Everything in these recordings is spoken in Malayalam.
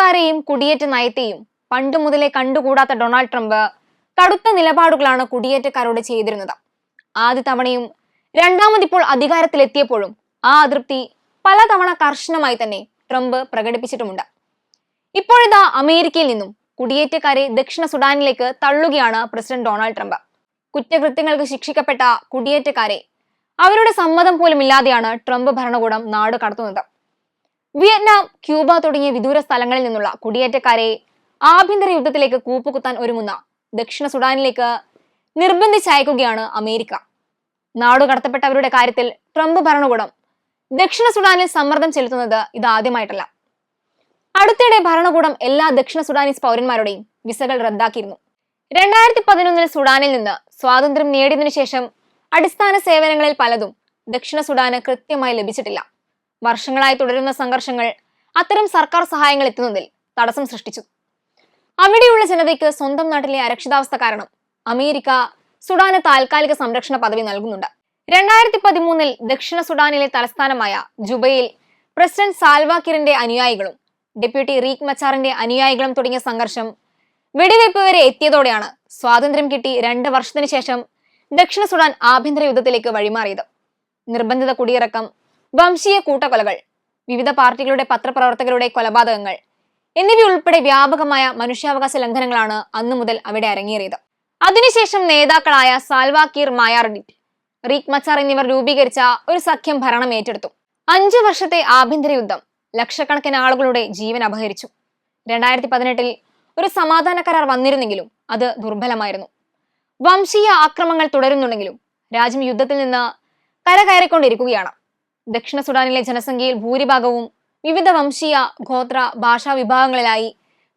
കുടിയേറ്റക്കാരെയും കുടിയേറ്റ നയത്തെയും പണ്ട് മുതലേ കണ്ടുകൂടാത്ത ഡൊണാൾഡ് ട്രംപ് കടുത്ത നിലപാടുകളാണ് കുടിയേറ്റക്കാരോട് ചെയ്തിരുന്നത്. ആദ്യ തവണയും രണ്ടാമതിപ്പോൾ അധികാരത്തിലെത്തിയപ്പോഴും ആ അതൃപ്തി പലതവണ കർശനമായി തന്നെ ട്രംപ് പ്രകടിപ്പിച്ചിട്ടുമുണ്ട്. ഇപ്പോഴിതാ അമേരിക്കയിൽ നിന്നും കുടിയേറ്റക്കാരെ ദക്ഷിണ സുഡാനിലേക്ക് തള്ളുകയാണ് പ്രസിഡന്റ് ഡൊണാൾഡ് ട്രംപ്. കുറ്റകൃത്യങ്ങൾക്ക് ശിക്ഷിക്കപ്പെട്ട കുടിയേറ്റക്കാരെ അവരുടെ സമ്മതം പോലും ഇല്ലാതെയാണ് ട്രംപ് ഭരണകൂടം നാട് കടത്തുന്നത്. വിയറ്റ്നാം ക്യൂബ തുടങ്ങിയ വിദൂര സ്ഥലങ്ങളിൽ നിന്നുള്ള കുടിയേറ്റക്കാരെ ആഭ്യന്തര യുദ്ധത്തിലേക്ക് കൂപ്പുകുത്താൻ ഒരുങ്ങുന്ന ദക്ഷിണ സുഡാനിലേക്ക് നിർബന്ധിച്ചയക്കുകയാണ് അമേരിക്ക. നാടു കടത്തപ്പെട്ടവരുടെ കാര്യത്തിൽ ട്രംപ് ഭരണകൂടം ദക്ഷിണ സുഡാനിൽ സമ്മർദ്ദം ചെലുത്തുന്നത് ഇതാദ്യമായിട്ടല്ല അടുത്തിടെ ഭരണകൂടം എല്ലാ ദക്ഷിണ സുഡാനീസ് പൗരന്മാരുടെയും വിസകൾ റദ്ദാക്കിയിരുന്നു. രണ്ടായിരത്തി പതിനൊന്നിൽ സുഡാനിൽ നിന്ന് സ്വാതന്ത്ര്യം നേടിയതിനു ശേഷം അടിസ്ഥാന സേവനങ്ങളിൽ പലതും ദക്ഷിണ സുഡാന് കൃത്യമായി ലഭിച്ചിട്ടില്ല. വർഷങ്ങളായി തുടരുന്ന സംഘർഷങ്ങൾ അത്തരം സർക്കാർ സഹായങ്ങൾ എത്തുന്നതിൽ തടസ്സം സൃഷ്ടിച്ചു. അവിടെയുള്ള ജനതയ്ക്ക് സ്വന്തം നാട്ടിലെ അരക്ഷിതാവസ്ഥ കാരണം അമേരിക്ക സുഡാന് താൽക്കാലിക സംരക്ഷണ പദവി നൽകുന്നുണ്ട്. രണ്ടായിരത്തി പതിമൂന്നിൽ ദക്ഷിണ സുഡാനിലെ തലസ്ഥാനമായ ജുബയിൽ പ്രസിഡന്റ് സാൽവാക്കിറിന്റെ അനുയായികളും ഡെപ്യൂട്ടി റീക് മച്ചാറിന്റെ അനുയായികളും തുടങ്ങിയ സംഘർഷം വെടിവയ്പ് വരെ എത്തിയതോടെയാണ് സ്വാതന്ത്ര്യം കിട്ടി രണ്ട് വർഷത്തിനു ശേഷം ദക്ഷിണ സുഡാൻ ആഭ്യന്തര യുദ്ധത്തിലേക്ക് വഴിമാറിയത്. നിർബന്ധിത കുടിയിറക്കം വംശീയ കൂട്ടക്കൊലകൾ വിവിധ പാർട്ടികളുടെ പത്രപ്രവർത്തകരുടെ കൊലപാതകങ്ങൾ എന്നിവയുൾപ്പെടെ വ്യാപകമായ മനുഷ്യാവകാശ ലംഘനങ്ങളാണ് അന്നു മുതൽ അവിടെ അരങ്ങേറിയത്. അതിനുശേഷം നേതാക്കളായ സാൽവാക്കീർ മായാർഡിറ്റ് റീക് മച്ചാർ എന്നിവർ രൂപീകരിച്ച ഒരു സഖ്യം ഭരണം ഏറ്റെടുത്തു. അഞ്ചു വർഷത്തെ ആഭ്യന്തര യുദ്ധം ലക്ഷക്കണക്കിന് ആളുകളുടെ ജീവൻ അപഹരിച്ചു. രണ്ടായിരത്തി പതിനെട്ടിൽ ഒരു സമാധാന കരാർ വന്നിരുന്നെങ്കിലും അത് ദുർബലമായിരുന്നു. വംശീയ ആക്രമങ്ങൾ തുടരുന്നുണ്ടെങ്കിലും രാജ്യം യുദ്ധത്തിൽ നിന്ന് കരകയറിക്കൊണ്ടിരിക്കുകയാണ്. ദക്ഷിണ സുഡാനിലെ ജനസംഖ്യയിൽ ഭൂരിഭാഗവും വിവിധ വംശീയ ഗോത്ര ഭാഷാ വിഭാഗങ്ങളിലായി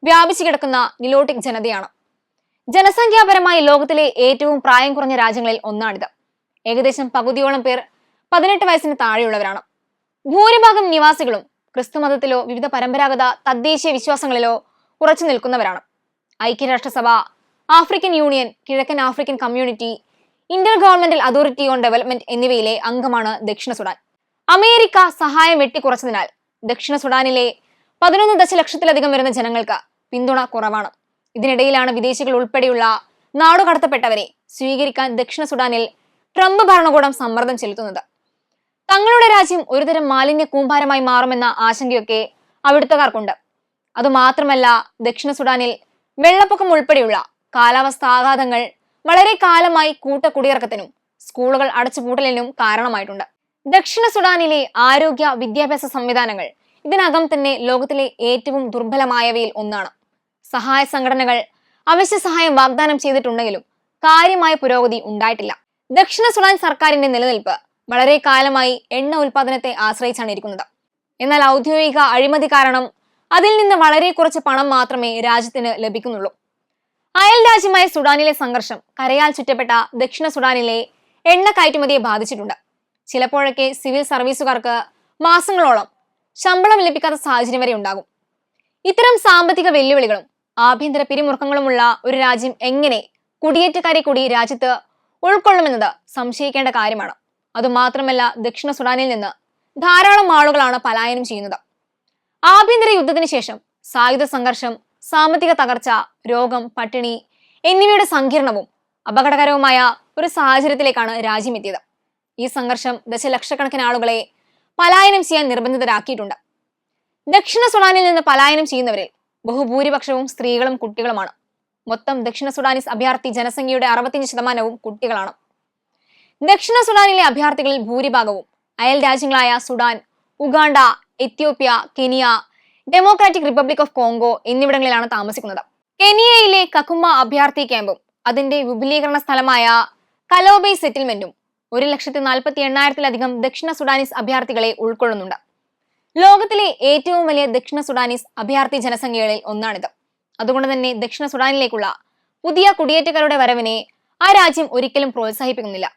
വ്യാപിച്ചു കിടക്കുന്ന നിലോട്ടിക് ജനതയാണ്. ജനസംഖ്യാപരമായി ലോകത്തിലെ ഏറ്റവും പ്രായം കുറഞ്ഞ രാജ്യങ്ങളിൽ ഒന്നാണിത്. ഏകദേശം പകുതിയോളം പേർ പതിനെട്ട് വയസ്സിന് താഴെയുള്ളവരാണ്. ഭൂരിഭാഗം നിവാസികളും ക്രിസ്തുമതത്തിലോ വിവിധ പരമ്പരാഗത തദ്ദേശീയ വിശ്വാസങ്ങളിലോ ഉറച്ചു നിൽക്കുന്നവരാണ്. ഐക്യരാഷ്ട്രസഭ ആഫ്രിക്കൻ യൂണിയൻ കിഴക്കൻ African community intergovernmental authority on development എന്നിവയിലെ അംഗമാണ് ദക്ഷിണ സുഡാൻ. അമേരിക്ക സഹായം വെട്ടിക്കുറച്ചതിനാൽ ദക്ഷിണ സുഡാനിലെ പതിനൊന്ന് ദശലക്ഷത്തിലധികം വരുന്ന ജനങ്ങൾക്ക് പിന്തുണ കുറവാണ്. ഇതിനിടയിലാണ് വിദേശികൾ ഉൾപ്പെടെയുള്ള നാടുകടത്തപ്പെട്ടവരെ സ്വീകരിക്കാൻ ദക്ഷിണ സുഡാനിൽ ട്രംപ് ഭരണകൂടം സമ്മർദ്ദം ചെലുത്തുന്നത്. തങ്ങളുടെ രാജ്യം ഒരുതരം മാലിന്യ കൂമ്പാരമായി മാറുമെന്ന ആശങ്കയൊക്കെ അവിടുത്തുകാർക്കുണ്ട് അതുമാത്രമല്ല ദക്ഷിണ സുഡാനിൽ വെള്ളപ്പൊക്കം ഉൾപ്പെടെയുള്ള കാലാവസ്ഥ ആഘാതങ്ങൾ വളരെ കാലമായി കൂട്ട കുടിയിറക്കത്തിനും സ്കൂളുകൾ അടച്ചുപൂട്ടലിനും കാരണമായിട്ടുണ്ട്. ദക്ഷിണ സുഡാനിലെ ആരോഗ്യ വിദ്യാഭ്യാസ സംവിധാനങ്ങൾ ഇതിനകം തന്നെ ലോകത്തിലെ ഏറ്റവും ദുർബലമായവയിൽ ഒന്നാണ്. സഹായ സംഘടനകൾ അവശ്യ സഹായം വാഗ്ദാനം ചെയ്തിട്ടുണ്ടെങ്കിലും കാര്യമായ പുരോഗതി ഉണ്ടായിട്ടില്ല. ദക്ഷിണ സുഡാൻ സർക്കാരിന്റെ നിലനിൽപ്പ് വളരെ കാലമായി എണ്ണ ഉൽപാദനത്തെ ആശ്രയിച്ചാണ് ഇരിക്കുന്നത്. എന്നാൽ ഔദ്യോഗിക അഴിമതി കാരണം അതിൽ നിന്ന് വളരെ കുറച്ച് പണം മാത്രമേ രാജ്യത്തിന് ലഭിക്കുന്നുള്ളൂ. അയൽ രാജ്യമായ സുഡാനിലെ സംഘർഷം കരയാൽ ചുറ്റപ്പെട്ട ദക്ഷിണ സുഡാനിലെ എണ്ണ കയറ്റുമതിയെ ബാധിച്ചിട്ടുണ്ട്. ചിലപ്പോഴൊക്കെ സിവിൽ സർവീസുകാർക്ക് മാസങ്ങളോളം ശമ്പളം ലഭിക്കാത്ത സാഹചര്യം വരെ ഉണ്ടാകും. ഇത്തരം സാമ്പത്തിക വെല്ലുവിളികളും ആഭ്യന്തര പിരിമുറുക്കങ്ങളുമുള്ള ഒരു രാജ്യം എങ്ങനെ കുടിയേറ്റക്കാരെ കൂടി രാജ്യത്ത് ഉൾക്കൊള്ളുമെന്നത് സംശയിക്കേണ്ട കാര്യമാണ്. അതുമാത്രമല്ല ദക്ഷിണ സുഡാനിൽ നിന്ന് ധാരാളം ആളുകളാണ് പലായനം ചെയ്യുന്നത്. ആഭ്യന്തര യുദ്ധത്തിന് ശേഷം സായുധ സംഘർഷം സാമ്പത്തിക തകർച്ച രോഗം പട്ടിണി എന്നിവയുടെ സങ്കീർണവും അപകടകരവുമായ ഒരു സാഹചര്യത്തിലേക്കാണ് രാജ്യം എത്തിയത്. ഈ സംഘർഷം ദശലക്ഷക്കണക്കിന് ആളുകളെ പലായനം ചെയ്യാൻ നിർബന്ധിതരാക്കിയിട്ടുണ്ട്. ദക്ഷിണ സുഡാനിൽ നിന്ന് പലായനം ചെയ്യുന്നവരിൽ ബഹുഭൂരിപക്ഷവും സ്ത്രീകളും കുട്ടികളുമാണ്. മൊത്തം ദക്ഷിണ സുഡാനിസ് അഭയാർത്ഥി ജനസംഖ്യയുടെ അറുപത്തിയഞ്ച് ശതമാനവും കുട്ടികളാണ്. ദക്ഷിണ സുഡാനിലെ അഭയാർത്ഥികളിൽ ഭൂരിഭാഗവും അയൽ രാജ്യങ്ങളായ Sudan Uganda Ethiopia Kenya Democratic Republic of Congo എന്നിവിടങ്ങളിലാണ് താമസിക്കുന്നത്. കെനിയയിലെ കക്കുമ അഭയാർത്ഥി ക്യാമ്പും അതിന്റെ വിപുലീകരണ സ്ഥലമായ കലോബൈ സെറ്റിൽമെന്റും ഒരു ലക്ഷത്തി നാൽപ്പത്തി എണ്ണായിരത്തിലധികം ദക്ഷിണ സുഡാനീസ് അഭയാർത്ഥികളെ ഉൾക്കൊള്ളുന്നുണ്ട്. ലോകത്തിലെ ഏറ്റവും വലിയ ദക്ഷിണ സുഡാനീസ് അഭയാർത്ഥി ജനസംഖ്യകളിൽ ഒന്നാണിത്. അതുകൊണ്ട് തന്നെ ദക്ഷിണ സുഡാനിലേക്കുള്ള പുതിയ കുടിയേറ്റക്കാരുടെ വരവിനെ ആ രാജ്യം ഒരിക്കലും പ്രോത്സാഹിപ്പിക്കുന്നില്ല.